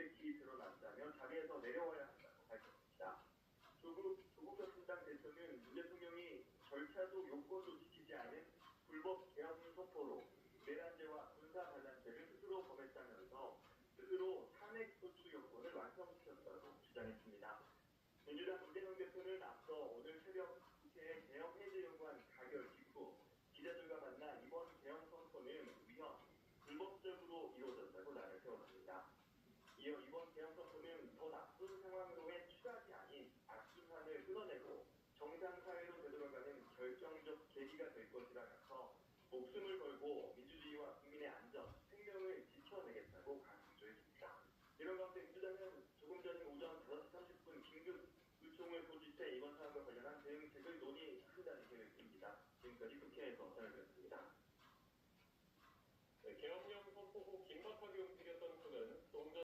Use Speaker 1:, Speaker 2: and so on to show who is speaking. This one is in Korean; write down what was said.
Speaker 1: 불백이 드러난다면 자리에서 내려와야 한다고 밝혔습니다. 조국, 조국 전 민당 대표는 문 대통령이 절차도 요건도 지키지 않은 불법 계엄 소포로 내란죄와 군사 반란죄를 스스로 범했다면서 스스로 탄핵 소추 요건을 완성시켰다고 주장했습니다. 민주당 문재인 대표는 앞서 오늘 새벽